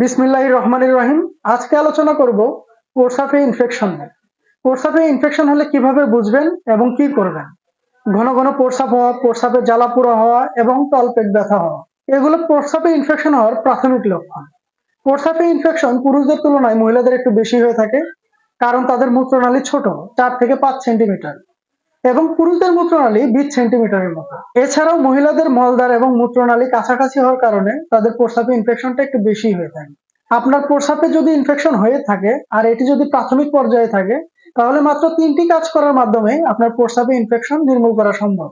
বিসমিল্লাহ রহমানির রহিম। আজকে আলোচনা করব প্রস্রাবে ইনফেকশন নিয়ে। প্রস্রাবে ইনফেকশন হলে কীভাবে বুঝবেন এবং কি করবেন? ঘন ঘন প্রস্রাব হওয়া প্রস্রাবে জ্বালা পোড়া হওয়া এবং তলপেট ব্যথা হওয়া। এগুলো প্রস্রাবে ইনফেকশন হওয়ার প্রাথমিক লক্ষণ। প্রস্রাবে ইনফেকশন পুরুষদের তুলনায় মহিলাদের একটু বেশি হয়ে থাকে, কারণ তাদের মূত্রনালী ছোট, চার থেকে পাঁচ সেন্টিমিটার এবং পুরুষদের মূত্রনালী বিশ সেন্টিমিটারের মতো। এছাড়াও মহিলাদের মলদ্বার এবং মূত্রনালী কাছাকাছি হওয়ার কারণে তাদের প্রস্রাবে ইনফেকশনটা একটু বেশি হয়ে থাকে। আপনার প্রস্রাবে যদি ইনফেকশন হয়ে থাকে আর এটি যদি প্রাথমিক পর্যায়ে থাকে, তাহলে মাত্র তিনটি কাজ করার মাধ্যমে আপনার প্রস্রাবে ইনফেকশন নির্মূল করা সম্ভব।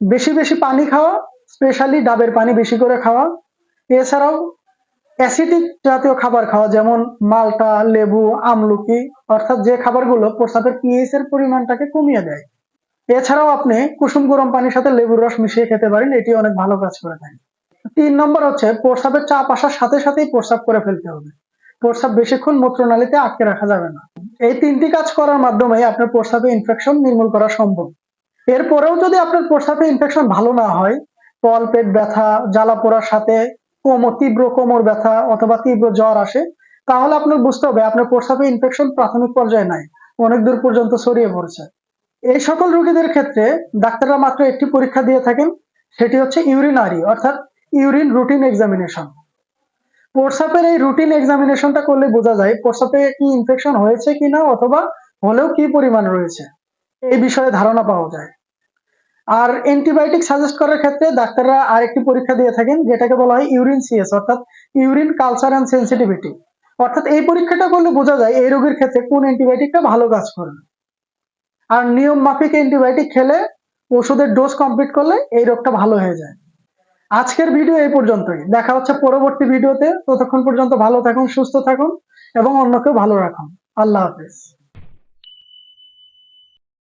বেশি বেশি পানি খাওয়া স্পেশালি ডাবের পানি বেশি করে খাওয়া। এছাড়াও অ্যাসিডিক জাতীয় খাবার খাওয়া, যেমন মালটা, লেবু, আমলকি, অর্থাৎ যে খাবারগুলো প্রস্রাবের পিএইচ এর পরিমাণটাকে কমিয়ে দেয়। এছাড়াও আপনি কুসুম গরম পানির সাথে লেবুর রস মিশিয়ে খেতে পারেন, এটি অনেক ভালো কাজ করে থাকে। তিন নম্বর হচ্ছে প্রস্রাবের চাপ আসার সাথে সাথেই প্রস্রাব করে ফেলতে হবে। প্রস্রাব বেশিক্ষণ মূত্রনালীতে আটকে রাখা যাবে না। এই তিনটি কাজ করার মাধ্যমে আপনার প্রস্রাবে ইনফেকশন নির্মূল করা সম্ভব। এরপরেও যদি আপনার প্রস্রাবে ইনফেকশন ভালো না হয়, তল, পেট ব্যথা, জ্বালা পোড়ার সাথে কোমর, তীব্র কোমর ব্যথা অথবা তীব্র জ্বর আসে, তাহলে আপনার বুঝতে হবে আপনার প্রস্রাবে ইনফেকশন প্রাথমিক পর্যায়ে নাই, অনেক দূর পর্যন্ত ছড়িয়ে পড়ছে। এই সকল রোগীদের ক্ষেত্রে ডাক্তাররা মাত্র একটি পরীক্ষা দিয়ে থাকেন, সেটি হচ্ছে ইউরিনারি, অর্থাৎ ইউরিন রুটিন এক্সামিনেশন। প্রস্রাবের এই রুটিন এক্সামিনেশনটা করলে বোঝা যায় প্রস্রাবে কি ইনফেকশন হয়েছে কিনা অথবা হলেও কি পরিমাণ রয়েছে, এই বিষয়ে ধারণা পাওয়া যায়। আর অ্যান্টিবায়োটিক সাজেস্ট করার ক্ষেত্রে ডাক্তাররা আরেকটি পরীক্ষা দিয়ে থাকেন, যেটাকে বলা হয় ইউরিন সিএস অর্থাৎ ইউরিন কালচার অ্যান্ড সেন্সিটিভিটি। অর্থাৎ এই পরীক্ষাটা করলে বোঝা যায় এই রোগীর ক্ষেত্রে কোন অ্যান্টিবায়োটিকটা ভালো কাজ করবে। আর নিয়ম মাফিক অ্যান্টিবায়োটিক খেলে ওষুধের ডোজ কমপ্লিট করলে এই রোগটা ভালো হয়ে যায়। আজকের ভিডিও এই পর্যন্তই। দেখা হচ্ছে পরবর্তী ভিডিওতে ততক্ষণ পর্যন্ত ভালো থাকুন, সুস্থ থাকুন এবং অন্যকেও ভালো রাখুন। আল্লাহ হাফেজ।